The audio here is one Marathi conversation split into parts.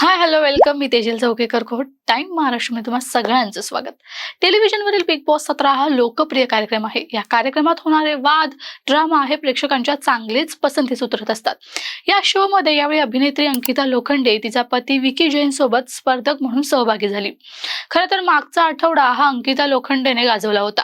Hi hello welcome. मी तेजल चौकेकर खोट टाइम महाराष्ट्रमध्ये तुम्हा सगळ्यांचं स्वागत. टेलिव्हिजनवरील बिग बॉस सतरा हा लोकप्रिय कार्यक्रम आहे. या कार्यक्रमात होणारे वाद ड्रामा हे प्रेक्षकांच्या चांगलेच पसंतीस उतरत असतात. या शो मध्ये यावेळी अभिनेत्री अंकिता लोखंडे तिचा पती विकी जैन सोबत स्पर्धक म्हणून सहभागी झाली. खरं तर मागचा आठवडा हा अंकिता लोखंडेने गाजवला होता.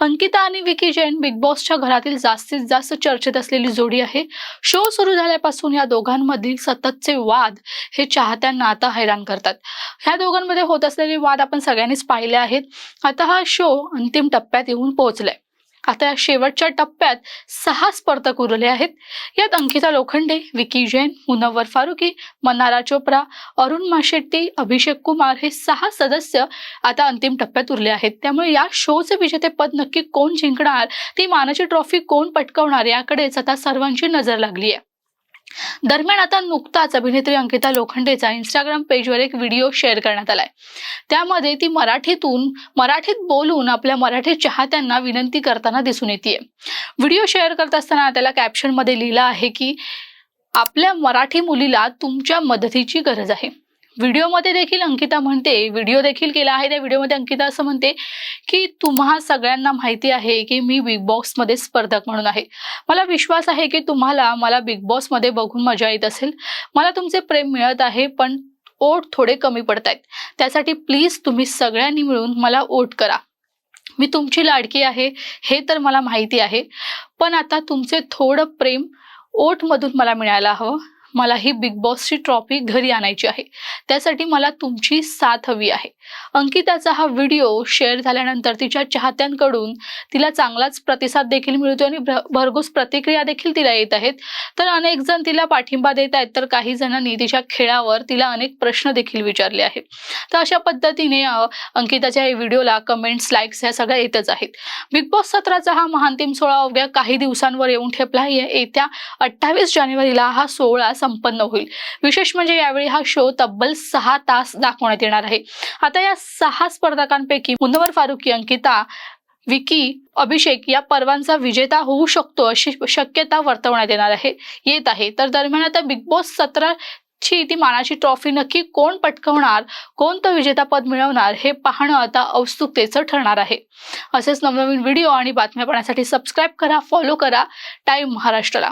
अंकिता आणि विकी जैन बिग बॉसच्या घरातील जास्तीत जास्त चर्चेत असलेली जोडी आहे. शो सुरू झाल्यापासून या दोघांमधील सततचे वाद हे चाहत्यांना आता हैराण करतात. ह्या दोघांमध्ये होत असलेले वाद आपण सगळ्यांनीच पाहिले आहेत. आता हा शो अंतिम टप्प्यात येऊन पोहोचलाय. आता या शेवटच्या टप्प्यात सहा स्पर्धक उरले आहेत. यात अंकिता लोखंडे विकी जैन मुनव्वर फारुकी मनारा चोप्रा अरुण माशेट्टी अभिषेक कुमार हे सहा सदस्य आता अंतिम टप्प्यात उरले आहेत. त्यामुळे या शोचे विजेतेपद नक्की कोण जिंकणार ती मानाची ट्रॉफी कोण पटकवणार याकडेच आता सर्वांची नजर लागली आहे. दरम्यान आता नुकताच अभिनेत्री अंकिता लोखंडेचा इंस्टाग्राम पेजवर एक व्हिडिओ शेअर करण्यात आलाय. त्यामध्ये ती मराठीतून मराठीत बोलून आपल्या मराठी चाहत्यांना विनंती करताना दिसून येते व्हिडिओ शेअर करत असताना त्याला कॅप्शनमध्ये लिहिलं आहे की आपल्या मराठी मुलीला तुमच्या मदतीची गरज आहे. व्हिडिओमध्ये देखील अंकिता म्हणते व्हिडिओ देखील केला आहे. त्या व्हिडिओमध्ये अंकिता असं म्हणते की तुम्हा सगळ्यांना माहिती आहे की मी बिग बॉक्समध्ये स्पर्धक म्हणून आहे. मला विश्वास आहे की तुम्हाला मला बिग बॉसमध्ये बघून मजा येत असेल. मला तुमचे प्रेम मिळत आहे पण ओट थोडे कमी पडत आहेत त्यासाठी प्लीज तुम्ही सगळ्यांनी मिळून मला ओट करा. मी तुमची लाडकी आहे हे तर मला माहिती आहे. पण आता तुमचे थोडं प्रेम ओटमधून मला मिळायला हवं. मला ही बिग बॉसची ट्रॉफी घरी आणायची आहे. त्यासाठी मला तुमची साथ हवी आहे. अंकिताचा हा व्हिडिओ शेअर झाल्यानंतर तिच्या चाहत्यांकडून तिला चांगलाच प्रतिसाद देखील मिळतो आणि भरघोस प्रतिक्रिया देखील तिला येत आहेत. तर अनेक जण तिला पाठिंबा देत आहेत तर काही जणांनी तिच्या खेळावर तिला अनेक प्रश्न देखील विचारले आहेत. तर अशा पद्धतीने अंकिताच्या या व्हिडिओला कमेंट्स लाईक्स ह्या सगळ्या येतच आहेत. बिग बॉस सत्राचा हा महांतिम सोहळा अवघ्या काही दिवसांवर येऊन ठेपला आहे. येत्या अठ्ठावीस जानेवारीला हा सोहळा संपन्न होईल. विशेष म्हणजे यावेळी हा शो तब्बल सहा तास दाखवण्यात येणार आहे. आता या सहा स्पर्धकांपैकी मुनवर फारुकी अंकिता विकी अभिषेक या पर्वांचा विजेता होऊ शकतो अशी शक्यता वर्तवण्यात येणार आहे. येत आहे. तर दरम्यान आता बिग बॉस सतरा ची ती मानाची ट्रॉफी नक्की कोण पटकवणार कोणतं विजेतापद मिळवणार हे पाहणं आता औत्सुकतेचं ठरणार आहे. असेच नवनवीन व्हिडिओ आणि बातम्या पाहण्यासाठी सबस्क्राईब करा फॉलो करा. टाईम महाराष्ट्राला.